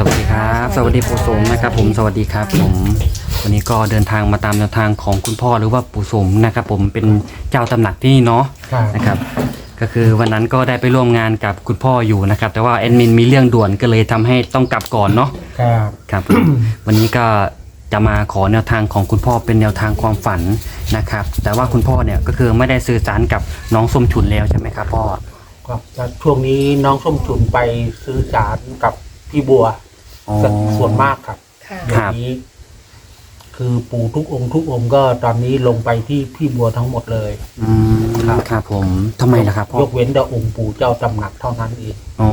สวัสดีครับ สวัสดีปู่สมนะครับผมสวัสดีครับผมวันนี้ก็เดินทางมาตามแนวทางของคุณพ่อหรือว่าปู่สมนะครับผมเป็นเจ้าตำหนักที่นี่เนาะครับ นะครับ ก็คือวันนั้นก็ได้ไปร่วมงานกับคุณพ่ออยู่นะครับ แต่ว่าแอดมินมีเรื่องด่วนก็เลยทำให้ต้องกลับก่อนเนาะ ครับ ครับผม วันนี้ก็จะมาขอแนวทางของคุณพ่อเป็นแนวทางความฝันนะครับ แต่ว่าคุณพ่อเนี่ยก็คือไม่ได้สื่อสารกับน้องส้มฉุนแล้วใช่ไหมครับพ่อ ครับแล้วช่วงนี้น้องส้มฉุนไปซื้อสารกับพี่บัว อ๋อ ส่วนมากครับค่ะเดี๋ยวนี้ คือปู่ทุกองค์ทุกองค์ก็ตอนนี้ลงไปที่พี่บัวทั้งหมดเลย อืมครับ ครับผมทำไมล่ะครับพ่อยกเว้นแต่องค์ปู่เจ้าตำหนักเท่านั้นเอง อ๋อ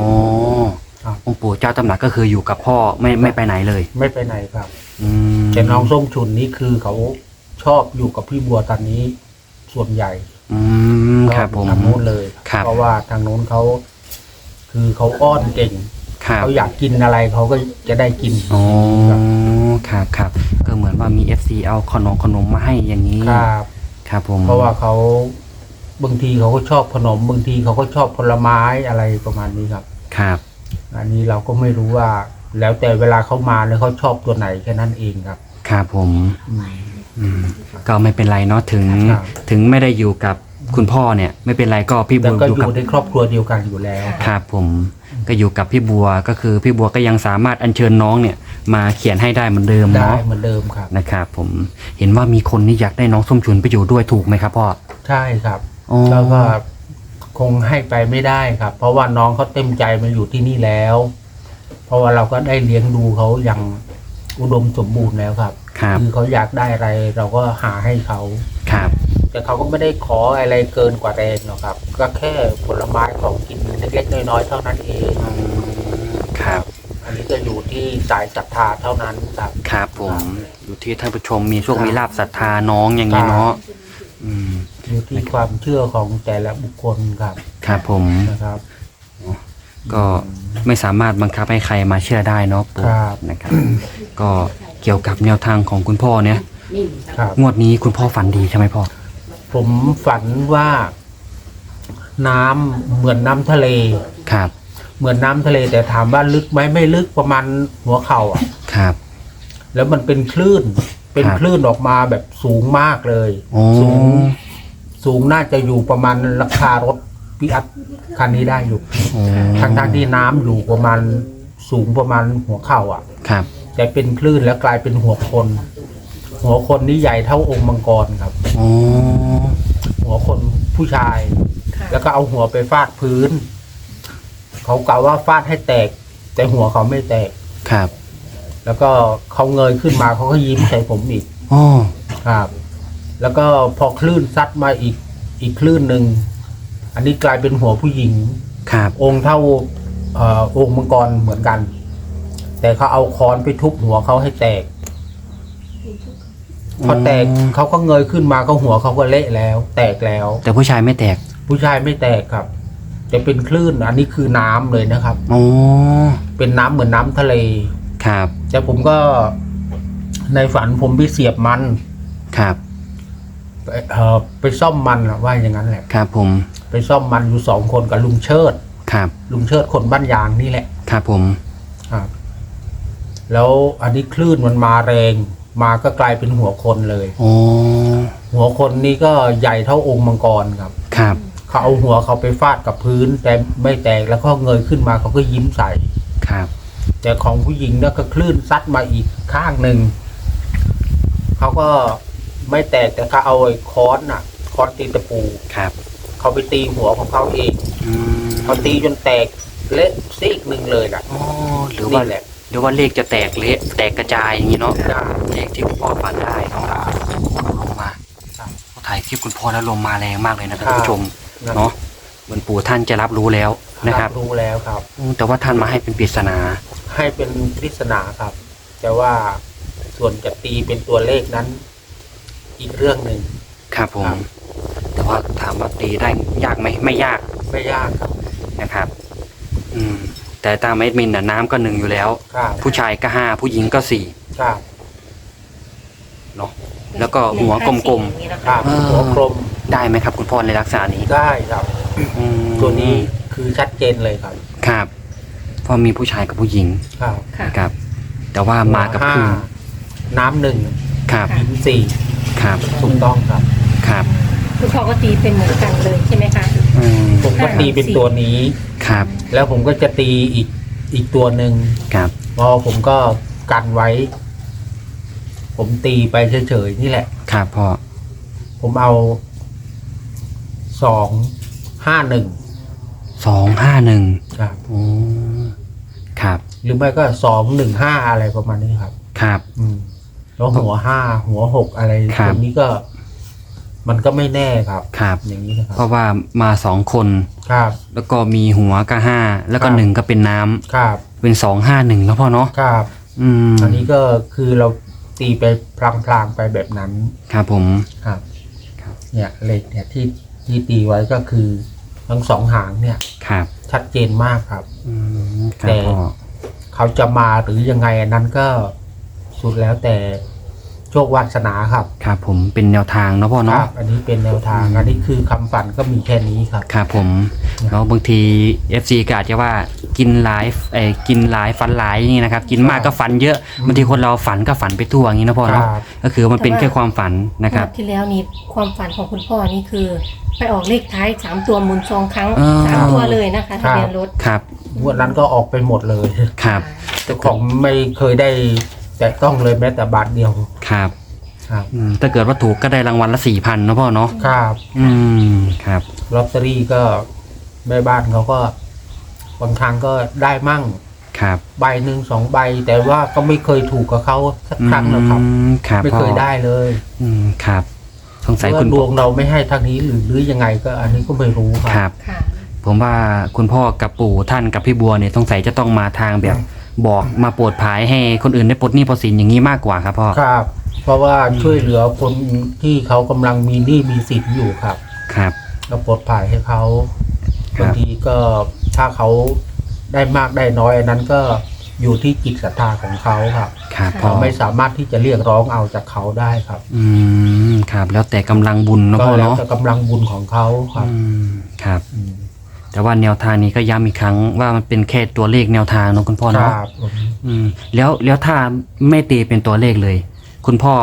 ครับ องค์ปู่เจ้าตำหนักก็คืออยู่กับพ่อไม่ไม่ไปไหนเลยไม่ไปไหนครับ อืมแต่น้องส้มฉุนนี่คือเขาชอบอยู่กับพี่บัวตอนนี้ ส่วนใหญ่อืมครับผม ทางโน้นเลย ครับ เพราะว่าทางโน้นเขา คือเขาอ้อนเก่ง ครับ เขาอยากกินอะไรเขาก็จะได้กินอ๋อครับครับครับก็เหมือนว่ามี FC เอาขนมขนมมาให้อย่างนี้ ครับ ครับผมเพราะว่าเขาบางทีเขาก็ชอบขนมบางทีเขาก็ชอบผลไม้อะไรประมาณนี้ครับ ครับ อันนี้เราก็ไม่รู้ว่า แล้วแต่เวลาเขามาเนี่ยเขาชอบตัวไหนแค่นั้นเองครับ ครับผมอืม อืมก็ไม่เป็นไรเนาะถึง ครับ ถึงไม่ได้อยู่กับคุณพ่อเนี่ย ไม่เป็นไรก็พี่บัแล้ววก็ออยู่กับในครอบครัวเดียวกันอยู่แล้ว ครับผม ก็อยู่กับพี่บัวก็คือพี่บัวก็ยังสามารถอัญเชิญน้องเนี่ยมาเขียนให้ได้เหมือนเดิมได้เนาะเหมือนเดิมครับ นะครับผมเห็นว่ามีคนนี่อยากได้น้องส้มฉุนไปอยู่ด้วยถูกไหมครับพ่อ ใช่ครับอ๋อ แล้วก็คงให้ไปไม่ได้ครับ เพราะว่าน้องเขาเต็มใจมาอยู่ที่นี่แล้ว เพราะว่าเราก็ได้เลี้ยงดูเขาอย่างอุดมสมบูรณ์แล้วครับครับคือเขาอยากได้อะไร เราก็หาให้เขา ครับแต่เขาก็ไม่ได้ขออะไรเกินกว่าแรงหรอกครับ ก็แค่ผลไม้ของกินเล็กๆน้อยๆเท่านั้นเองอืมครับ อันนี้ก็อยู่ที่สายศรัทธาเท่านั้นครับ ครับผม อยู่ที่ท่านผู้ชมมีโชคครับมีลาบศรัทธาน้องอย่างนี้เนาะ อืม อยู่ที่ความเชื่อของแต่ละบุคคลครับครับผม นะครับ ก็ไม่สามารถบังคับให้ใครมาเชื่อได้เนาะปู่ครับ นะครับ ก็เกี่ยวกับแนวทางของคุณพ่อเนี่ย ครับ งวดนี้คุณพ่อฝันดีใช่ไหมพ่อ ผมฝันว่า น้ำเหมือนน้ำทะเล ครับเหมือนน้ำทะเล แต่ถามว่าลึกไหมไม่ลึกประมาณหัวเข่าอะ ครับ แล้วมันเป็นคลื่น เป็นครับคลื่นออกมาแบบสูงมากเลยโอ้สูง สูงน่าจะอยู่ประมาณราคารถปิอัพคันนี้ได้อยู่โอ้ทางทางๆที่น้ำอยู่ประมาณสูงประมาณหัวเข่าอะ ครับ แต่เป็นคลื่นแล้วกลายเป็นหัวคน หัวคนนี่ใหญ่เท่าองค์มังกรครับโอ้หัวคนผู้ชาย ค่ะแล้วก็เอาหัวไปฟาดพื้น เขากล่าวว่าฟาดให้แตก แต่หัวเขาไม่แตก ครับแล้วก็เขาเงยขึ้นมาเขาก็ยิ้มใส่ผมอีกโอ้ครับ แล้วก็พอคลื่นซัดมาอีกอีกคลื่นหนึ่งอันนี้กลายเป็นหัวผู้หญิง ครับ องค์เท่าเอ่อองค์มังกรเหมือนกัน แต่เขาเอาค้อนไปทุบหัวเขาให้แตกพอแตกเขาก็เงยขึ้นมาก็หัวเขาก็เละแล้ว แตกแล้ว แต่ผู้ชายไม่แตก ผู้ชายไม่แตกครับแต่เป็นคลื่นอันนี้คือน้ำเลยนะครับโอ้เป็นน้ำเหมือนน้ำทะเล ครับแต่ผมก็ในฝันผมไปเสียบมันครับไปเอ่อไปซ่อมมันอะว่าอย่างนั้นแหละ ครับผมไปซ่อมมันอยู่สองคนกับลุงเชิด ครับลุงเชิดคนบ้านยางนี่แหละครับผมครับ แล้วอันนี้คลื่นมันมาแรง มาก็กลายเป็นหัวคนเลยโอ้หัวคนนี้ก็ใหญ่เท่าองค์มังกรครับ ครับ เขาเอาหัวเขาไปฟาดกับพื้น แต่ไม่แตกแล้วก็เงยขึ้นมาเขาก็ยิ้มใส่ครับ แต่ของผู้หญิงเนี่ยก็คลื่นซัดมาอีกข้างหนึ่งเขาก็ไม่แตกแต่เขาเอาไอ้ค้อนน่ะค้อนตีตะปูครับ เขาไปตีหัวของเขาเองอืมเขาตีจนแตกเละซีกหนึ่งเลยน่ะโอ้หรือว่านี่แหละหรือว่าเลขจะแตกเละแตกกระจายอย่างนี้เนาะจ้ะเลขที่คุณพ่อฝันได้เนาะลงมาครับถ่ายคลิปคุณพ่อแล้วลมมาแรงมากเลยนะครับครับท่านผู้ชม เนาะเหมือนปู่ท่านจะรับรู้แล้วนะครับ รู้แล้วครับอืมแต่ว่าท่านมาให้เป็นปริศนา ให้เป็นปริศนาครับ แต่ว่าส่วนจะตีเป็นตัวเลขนั้น อีกเรื่องหนึ่งครับผมครับแต่ว่าถามว่าตีได้ยากไหมไม่ยาก ไม่ยากครับนะครับ อืม แต่ตามเอดมินน่ะน้ำก็หนึ่งอยู่แล้วครับผู้ชายก็ห้าผู้หญิงก็สี่ครับเนาะแล้วก็หัวกลมครับเออหัวกลมๆ ได้ไหมครับ คุณพ่อในลักษณะนี้ได้ครับ อืมตัวนี้คือชัดเจนเลยครับครับเพราะมีผู้ชายกับผู้หญิงครับค่ะครับ แต่ว่ามากับห้าครูน้ำหนึ่งครับหินสี่ครับถูกต้องครับ ครับคุณพ่อก็ตีเป็นเหมือนกันเลยใช่ไหมคะ อืมผมก็ตีเป็นตัวนี้ ครับแล้วผมก็จะตีอีกอีกตัวหนึ่งครับพอผมก็กันไว้ ผมตีไปเฉยๆนี่แหละ ครับพ่อผมเอา สองห้าหนึ่งสองห้าหนึ่งครับโอ้ครับหรือไม่ก็สองหนึ่งห้าอะไรประมาณนี้ครับ ครับ อืมแล้วหัวห้าหัวหกอะไรครับตรงนี้ก็ มันก็ไม่แน่ครับ ครับ อย่างนี้นะคเพรับราะว่ามาสองคน ครับ แล้วก็มีหัวก็ห้าแล้วก็ครับ หนึ่งก็เป็นน้ำครับเป็นสองห้าหนึ่งแล้วพ่อเนาะครับอืมอันนี้ก็คือเราตีไปพลางๆไปแบบนั้นครับผม ครับ ครับ เนี่ยเลขเนี่ยที่ ที่ตีไว้ก็คือทั้งสองหางเนี่ย ครับชัดเจนมากครับ อืมครับแต่ พ่อ เขาจะมาหรือยังไงอันนั้นก็สุดแล้วแต่โชควาสนาครับครับผมเป็นแนวทางเนาะพ่อคเนาะรับอันนี้เป็นแนวทางอืมอันนี้คือคำฝันก็มีแค่นี้ครับ ครับผมแล้วบางที FC ก็อาจจะว่ากินหลายเอ้ยกินหลายฝันหลายอย่างนี้นะครับ กินมากก็ฝันเยอะอืมบางทีคนเราฝันก็ฝันไปทั่วอย่างนี้นะพ่อคเนาะรับ ก็คือมันเป็นแค่ความฝันนะครับงวดที่แล้วนี่ความฝันของคุณพ่อนี่คือ ไปออกเลขท้ายสามตัวหมุนสองครั้งอ่า สามตัวเลยนะคะทะเบียนรถครับงวดนั้นก็ออกไปหมดเลยครับ เจ้าของไม่เคยได้ แตะต้องเลยแม้แต่บาทเดียวครับครับ อืมถ้าเกิดว่าถูกก็ได้รางวัลละสี่พันนะพ่อเนาะครับอืมครับ ลอตเตอรี่ก็แม่บ้านเขาก็บางครั้งก็ได้มั่ง ครับใบหนึ่งสองใบ แต่ว่าก็ไม่เคยถูกกับเขาสักครั้งนะครับ อืมครับไม่พ่อเคยได้เลยอืมครับ สงสัยว่าคุณดวงเราไม่ให้ทางนี้หรือหรือยังไงก็ อันนี้ก็ไม่รู้คครับรับ ค่ะ ผมว่าคุณพ่อกับปู่ท่านกับพี่บัวเนี่ยสงสัยจะต้องมาทางแบบ บอกมาโปรดภายให้คนอื่นได้ปลดหนี้ปลดสินอย่างนี้มากกว่าครับพ่อครับ เพราะว่าช่วยเหลือคนที่เขากำลังมีหนี้มีสินอยู่ครับครับก็ปลดภายให้เขาครับบางทีก็ถ้าเขาได้มากได้น้อยอันนั้นก็อยู่ที่จิตศรัทธาของเขาครับครับพ่อเราไม่สามารถที่จะเรียกร้องเอาจากเขาได้ครับอืมครับ แล้วแต่กำลังบุญเนาะก็พ่อแล้วเนาะแต่กำลังบุญของเขาครับอืมครับ อืม แต่ว่าแนวทางนี้ก็ย้ำอีกครั้งว่ามันเป็นแค่ตัวเลขแนวทางเนาะคุณพ่อคเนาะรับผมอืมแล้วแล้วถ้าไม่ตีเป็นตัวเลขเลย คุณพ่อ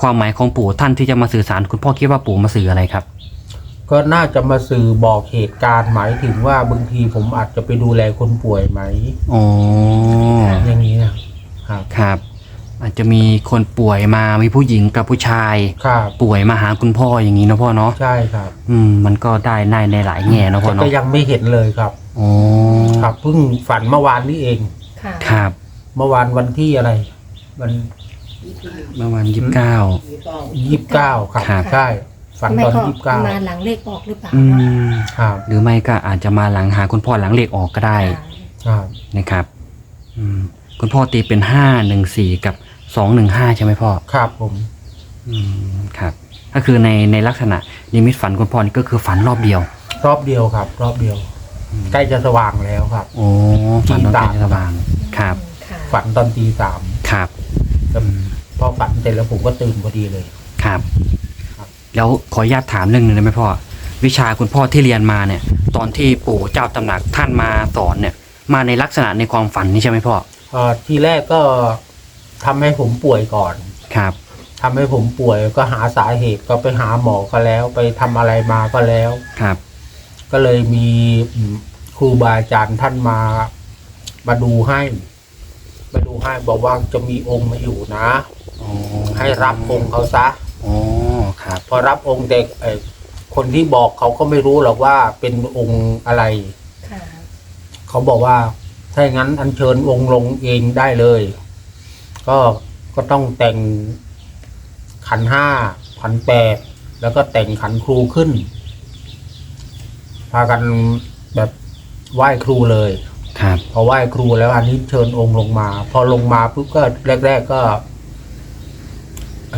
ความหมายของปู่ท่านที่จะมาสื่อสาร คุณพ่อคิดว่าปู่มาสื่ออะไรครับ ก็น่าจะมาสื่อบอกเหตุการณ์หมายถึงว่าบางทีผมอาจจะไปดูแลคนป่วยไหม อ๋อ อย่างนี้นะครับ ครับ อาจจะมีคนป่วยมามีผู้หญิงกับผู้ชาย ครับป่วยมาหาคุณพ่ออย่างนี้เนาะพ่อเนาะใช่ครับ อืมมันก็ได้ในในหลายแง่เนาะพ่อแต่ก็เนาะยังไม่เห็นเลยครับอ๋อครับเพิ่งฝันเมื่อวานนี้เอง ค่ะ ครับเมื่อวานวันที่อะไร วันเมื่อวันยี่สิบเก้า ยี่สิบเก้าครับ ครับ ใช่ ฝันไม่ตอนก็ยี่สิบเก้ามาหลังเลขออกหรือเปล่าอืเนาะมครับหรือไม่ก็อาจจะมาหลังหาคุณพ่อหลังเลขออกก็ได้ค่ะครับ นะครับอืมคุณพ่อตีเป็นห้าหนึ่งสี่กับ สองหนึ่งห้าใช่ไหมพ่อ ครับผม อืมครับ ก็คือในในลักษณะนิมิตฝันคุณพ่อนี่ก็คือฝันรอบเดียว รอบเดียวครับ รอบเดียว อืม ใกล้จะสว่างแล้วครับ โอ้ฝันรอบตีเดียวสามสว่างครับ ค่ะฝันตอนตีสามครับแล้วพอฝันเสร็จแล้วผมก็ตื่นพอดีเลย ครับ ครับ แล้วขออนุญาตถามเรื่องหนึงได้ไหมพ่อ วิชาคุณพ่อที่เรียนมาเนี่ย ตอนที่ปู่เจ้าตำหนักท่านมาสอนเนี่ย มาในลักษณะในความฝันนี่ใช่ไหมพ่อ เอ่อทีแรกก็ ทำให้ผมป่วยก่อน ครับ ทำให้ผมป่วยก็หาสาเหตุก็ไปหาหมอก็แล้ว ไปทำอะไรมาก็แล้ว ครับ ก็เลยมีอืมครูบาอาจารย์ท่านมา มาดูให้ มาดูให้บอกว่าจะมีองค์มาอยู่นะ อ๋อให้รับองค์เขาซะ อ๋อครับ พอรับองค์เด็กเอ่อคนที่บอกเขาก็ไม่รู้หรอกว่าเป็นองค์อะไร ค่ะ เขาบอกว่าถ้าอย่างนั้นอัญเชิญองค์ลงเองได้เลย ก็ก็ต้องแต่งขันห้าขันแปดแล้วก็แต่งขันครูขึ้น พากันแบบไหว้ครูเลยครับพอไหว้ครูแล้วอันนี้เชิญองค์ลงมา พอลงมาปุ๊บก็แรก ๆก็ไอ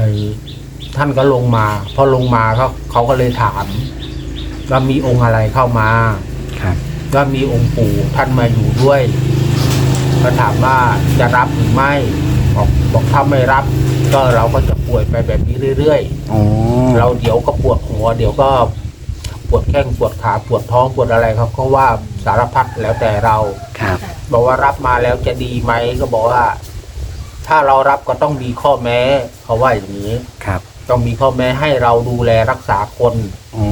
ท่านก็ลงมา พอลงมาเขาเขาก็เลยถามว่ามีองค์อะไรเข้ามาครับก็มีองค์ปู่ท่านมาอยู่ด้วย ก็ถามว่าจะรับหรือไม่ บอกบอกถ้าไม่รับ ก็เราก็จะป่วยไปแบบนี้เรื่อยอ๋อๆ เราเดี๋ยวก็ปวดหัว เดี๋ยวก็ปวดแข้งปวดขาปวดท้องปวดอะไรเขาก็ว่าสารพัดแล้วแต่เรา ครับ บอกว่ารับมาแล้วจะดีไหมก็บอกว่า ถ้าเรารับก็ต้องมีข้อแม้เขาว่าอย่างนี้ ครับต้องมีข้อแม้ให้เราดูแลรักษาคน อ๋อ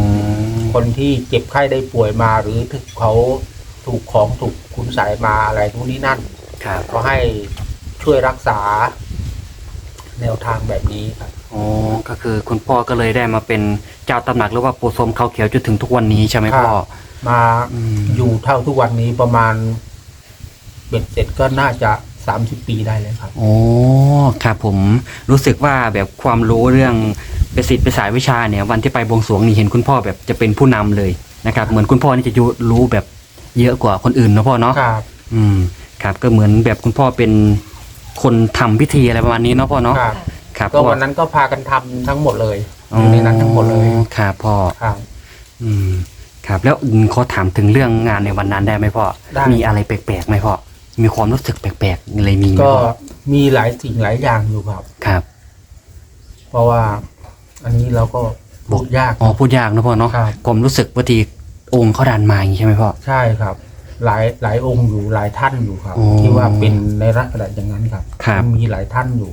คนที่เจ็บไข้ได้ป่วยมาหรือถึกเขาถูกของถูกคุณใสยมาอะไรทุกนี้นั่น ครับก็ให้ ช่วยรักษา แนวทางแบบนี้ครับ อ๋อก็คือคุณพ่อก็เลยได้มาเป็นเจ้าตำหนักหรือว่าปู่สมเขาเขียวจนถึงทุกวันนี้ใช่ไหมพ่อมาอืม อยู่เท่าทุกวันนี้ประมาณเบ็ดเสร็จก็น่าจะสามสิบปีได้เลยครับ โอ้ครับผมรู้สึกว่าแบบความรู้เรื่องเป็นศิษย์เป็นสายวิชาเนี่ยวันที่ไปบวงสรวงนี่เห็นคุณพ่อแบบจะเป็นผู้นำเลยนะครับเหมือนคุณพ่อนี่จะรู้แบบเยอะกว่าคนอื่นนะพ่อเนาะ ครับ อืมครับก็เหมือนแบบคุณพ่อเป็น คนทำพิธีอะไรประมาณนี้เนาะพ่อเนาะครับ ครับก็วันนั้นก็พากันทำทั้งหมดเลยอ๋ออยู่ในนั้นทั้งหมดเลยครับพ่อครับ อืม ครับ แล้วอืมขอถามถึงเรื่องงานในวันนั้นได้ไหมพ่อได้ มีอะไรแปลกๆไหมพ่อมีความรู้สึกแปลกๆอะไรมีไหมก็พ่อมีหลายสิ่งหลายอย่างอยู่ครับ ครับ เพราะว่า อันนี้เราก็บอกยาก อ๋อพูดยากนะพ่อเนาะครับผมรู้สึกบางทีองค์เขาดันมาอย่างนี้ใช่ไหมพ่อใช่ครับ หลายหลายองค์อยู่หลายท่านอยู่ครับ อ๋อที่ว่าเป็นในลักษณะอย่างนั้นครับครับมีหลายท่านอยู่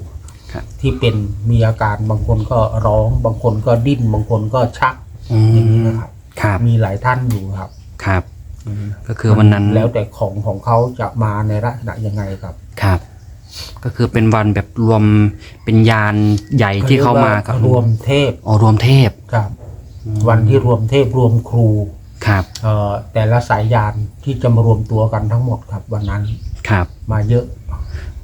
ครับ ที่เป็นมีอาการบางคนก็ร้อง บางคนก็ดิ้นบางคนก็ชักอือย่างนี้มนะครับ ครับมีหลายท่านอยู่ครับครับ อืมก็คือวันนั้นแล้วแต่ของของเขาจะมาในลักษณะยังไงครับครับ ก็คือเป็นวันแบบรวมเป็นยานใหญ่ที่เข้ามาครับรวมเทพอ๋อรวมเทพครับ อืมวันที่รวมเทพรวมครู ครับเอ่อแต่ละสายยานที่จะมารวมตัวกันทั้งหมดครับ วันนั้นครับมาเยอะ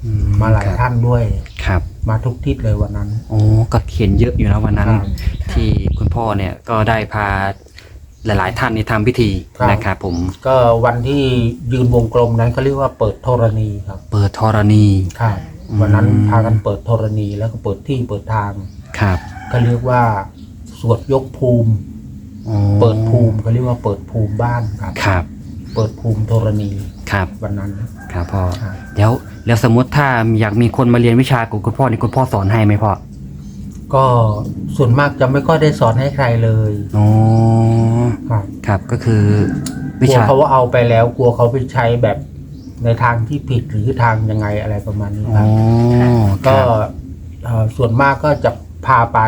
อืมาหลายครับท่านด้วย ครับมาทุกทิศเลยวันนั้น โอ้ก็เขียนเยอะอยู่นะวันนั้น ครับ ที่คุณพ่อเนี่ยก็ได้พาหลาย ๆ ท่านนี่ทำพิธีครับ นะครับผมก็วันที่ยืนวงกลมนั้นเขาเรียกว่าเปิดธรณีครับเปิดธรณี ครับอืม วันนั้นพากันเปิดธรณีแล้วก็เปิดที่เปิดทางครับก็เรียกว่าสวดยกภูมิ อ๋อเปิดภูมิเขาเรียกว่าเปิดภูมิบ้านครับ ครับ เปิดภูมิธรณีครับ วันนั้น ครับพ่อ ครับ แล้วแล้วสมมติถ้าอยากมีคนมาเรียนวิชากับคุณพ่อนี่คุณพ่อสอนให้ไหมพ่อก็ส่วนมากจะไม่ค่อยได้สอนให้ใครเลยอ๋อครับครับก็คือ กวิลัวชาเขาว่าเอาไปแล้วกลัวเขาไปใช้แบบในทางที่ผิดหรือทางยังไงอะไรประมาณนี้อ๋คอรับคก็รับเอ่อส่วนมากก็จะพาไป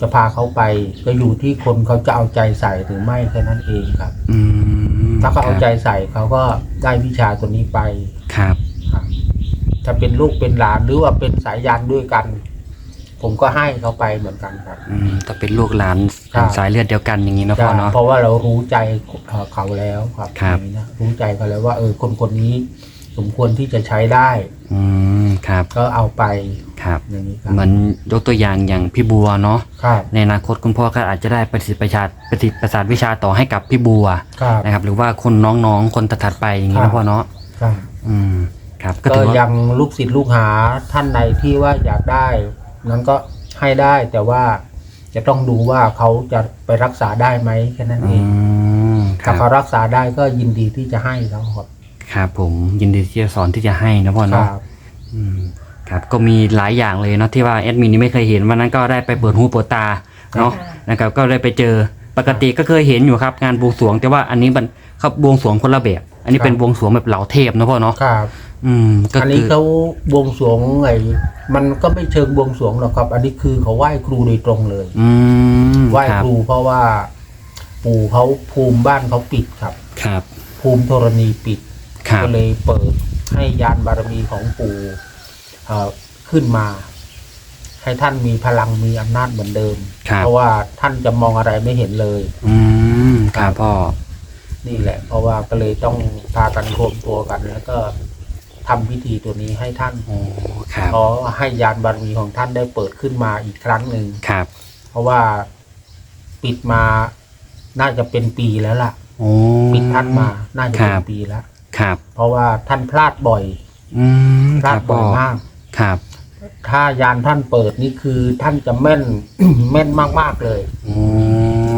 จะพาเขาไปก็อยู่ที่คนเขาจะเอาใจใส่หรือไม่แค่นั้นเองครับ อืมถ้าเขาเอาใจครับใส่เขาก็ได้วิชาตัวนี้ไปครับ ครับถ้าเป็นลูกเป็นหลานหรือว่าเป็นสายยานด้วยกัน ผมก็ให้เขาไปเหมือนกันครับ อืมถ้าเป็นลูกหลานครับ สายเลือดเดียวกันอย่างนี้นะพ่อเนาะ เพราะว่าเรารู้ใจเอ่อเขาแล้วครับครับ อย่างนี้นะรู้ใจเขาแล้วว่า เออคนคนนี้ สมควรที่จะใช้ได้ อืมครับก็เอาไปครับอย่างนี้ครับเหมือนยกตัวอย่างอย่างพี่บัวเนาะครับในอนาคตคุณพ่อก็อาจจะได้ประสิทธิ์ประชาประสิทธิ์ประสาทวิชาต่อให้กับพี่บัวครับ นะครับ หรือว่าคนน้องๆคนถัดๆไปอย่างนี้ครันะบ พ่อเนาะครับอืมครับก็ก็ถือว่ายังลูกศิษย์ลูกหาท่านใดที่ว่าอยากได้ นั้นก็ให้ได้แต่ว่าจะต้องดูว่าเขาจะไปรักษาได้ไหมแค่นั้นอืเองมคถ้ารับเขารักษาได้ก็ยินดีที่จะให้เขาครับ ครับผมยินดีที่จะสอนที่จะให้นะพ่อคเนาะรับอืมครับก็มีหลายอย่างเลยเนาะที่ว่าแอดมินนี่ไม่เคยเห็นวันนั้นก็ได้ไปเปิดหูเปิดตาเนาะค่ะนะครับก็ได้ไปเจอปกติก็เคยเห็นอยู่ครับงานบวงสรวงแต่ว่าอันนี้มันเขาบวงสรวงคนละแบบ อันนี้เป็นบวงสรวงแบบเหล่าเทพนะพ่อเนาะครับอืมก็อันคืนี้อเขาบวงสรวงไงมันก็ไม่เชิงบวงสรวงหรอกครับ อันนี้คือเขาไหว้ครูโดยตรงเลย อืมไหว้ครับครูเพราะว่า ปู่เขาภูมิบ้านเขาปิดครับ ครับ ภูมิธรณีปิด ครับ ก็เลยเปิดให้ยานบารมีของปู่เอ่อขึ้นมา ให้ท่านมีพลังมีอำนาจเหมือนเดิม ครับ เพราะว่าท่านจะมองอะไรไม่เห็นเลย อืมครับพ่อ นี่แหละ เพราะว่าก็เลยต้องพากันรวมตัวกัน แล้วก็ทำพิธีตัวนี้ให้ท่านโอ้ ครับ ขอให้ยานบารมีของท่านได้เปิดขึ้นมาอีกครั้งหนึ่ง ครับ เพราะว่าปิดมาน่าจะเป็นปีแล้วล่ะ โอ้ ปิดท่านมาน่าจะเป็คนรับ ปีแล้ว ครับ เพราะว่าท่านพลาดบ่อยอืมพคลารัดบบ่พ่ออยมาก ครับถ้ายานท่านเปิดนี่คือท่านจะแม่น แม่นมากๆเลยโอ้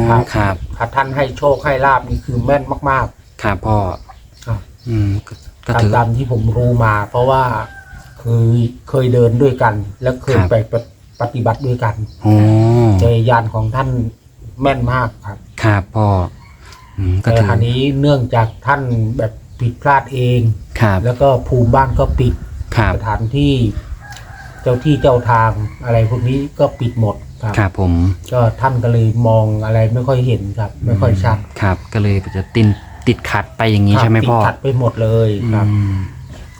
ครับ ครับ ถ้าท่านให้โชคให้ลาบนี่คือแม่นมาก ครับพ่อๆครับ อืมก็ก็ตามถือ ตามที่ผมรู้มา เพราะว่าเคยเคยเดินด้วยกัน และเคยครับ ไปปฏิบัติด้วยกันโอ้เจอยานของท่านแม่นมากครับ ครับพ่ออืมก็แต่ถือ คราวนี้เนื่องจากท่านแบบ ผิดพลาดเอง ครับ แล้วก็ภูมิบ้านก็ปิดครับ สถานที่ เจ้าที่เจ้าทางอะไรพวกนี้ก็ปิดหมดครับ ครับผม ก็ท่านก็เลยมองอะไรไม่ค่อยเห็นครับ ไม่ค่อยชัดครับ ก็เลยจะติดติดขัดไปอย่างนี้ครับใช่ไหมพ่อติดขัดไปหมดเลยครับอืม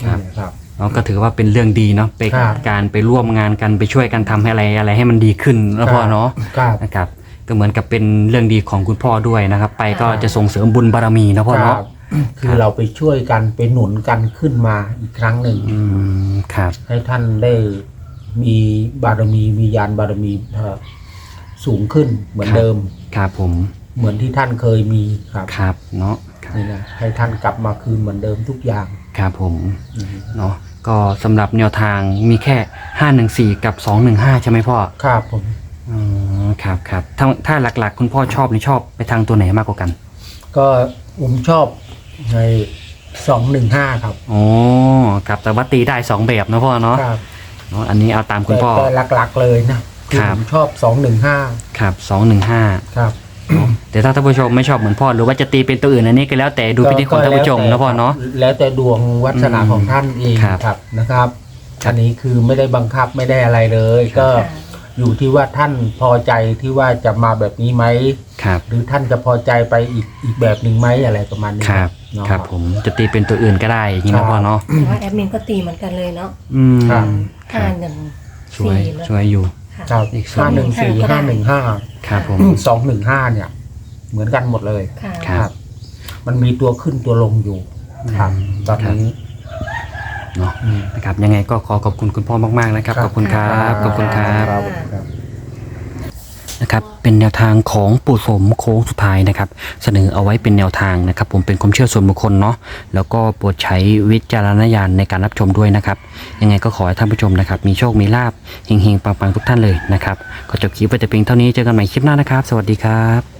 ครับ นี่ครับ เราก็ถือว่าเป็นเรื่องดีเนาะไปครับ การไปร่วมงานกันไปช่วยกันทำให้อะไรอะไรให้มันดีขึ้นแล้วพ่อเนาะครับ นะครับ ก็เหมือนกับเป็นเรื่องดีของคุณพ่อด้วยนะครับ ไปก็ครับ จะส่งเสริมบุญบารมีนะพ่อครัเนาะบ คือเราไปช่วยกันไปหนุนกันขึ้นมาอีกครั้งหนึ่งอืมครับให้ท่านได้มีบารมีมียานบารมีเอ่อสูงขึ้นเหมือนเดิม ครับผมเหมือนที่ท่านเคยมีครับครับเนาะครับนี่นะให้ท่านกลับมาคืนเหมือนเดิมทุกอย่างครับผมอืมเนาะก็สำหรับแนวทางมีแค่ 514 กับ 215 ใช่ไหมพ่อครับผมอ๋อครับครับถ้าถ้าหลักๆ คุณพ่อชอบนี่ชอบไปทางตัวไหนมากกว่ากัน ก็ผมชอบ ในสองหนึ่งห้าครับอ๋อครับแต่ว่าตีได้2แบบนะพ่อเนาะครับเนาะอันนี้เอาตามคุณแต่พ่อ แต่หลักๆเลยนะคือครับ ผมชอบสองหนึ่งห้าครับ215ครับ แต่ถ้าท่านผู้ชมไม่ชอบเหมือนพ่อหรือว่าจะตีเป็นตัวอื่นอันนี้ก็แล้วแต่ดูพิธีของท่านผู้ชมนะพ่อเนาะ แล้วแต่ดวงวัฒนาอืมของท่านเองครับครับนะครับครับ อันนี้คือไม่ได้บังคับไม่ได้อะไรเลย ก็ค่ะอยู่ที่ว่าท่านพอใจที่ว่าจะมาแบบนี้ไหมครับ หรือท่านจะพอใจไปอีกอีกแบบหนึ่งไหมอะไรประมาณนี้ครับ เนาะครับผมจะตีเป็นตัวอื่นก็ได้อย่างนี้ครันะบพ่อเนาะแต่ว่าแอดมินก็ตีเหมือนกันเลยเนาะอืมครับ ห้าหนึ่งสวยสี่แล้วสวยอยู่ ค่ะ ครับอีกสองห้าหนึ่งสี่ห้าหนึ่งห้าครับผม สองหนึ่งห้าเนี่ย เหมือนกันหมดเลยค่ะ ครับ มันมีตัวขึ้นตัวลงอยู่ ครับ ตอนนี้ เนาะอืมนะครับยังไงก็ขอขอบคุณคุณพ่อมากๆนะครับ ครับ ขอบคุณครับ ขอบคุณครับ ครับครับ นะครับเป็นแนวทางของปู่สมโค้งสุดท้ายนะครับ เสนอเอาไว้เป็นแนวทางนะครับ ผมเป็นความเชื่อส่วนบุคคลเนาะแล้วก็โปรดใช้วิจารณญาณในการรับชมด้วยนะครับ ยังไงก็ขอให้ท่านผู้ชมนะครับ มีโชคมีลาบเฮงๆปังๆทุกท่านเลยนะครับก็จบคลิปไปแต่เพียงเท่านี้เจอกันใหม่คลิปหน้านะครับ สวัสดีครับ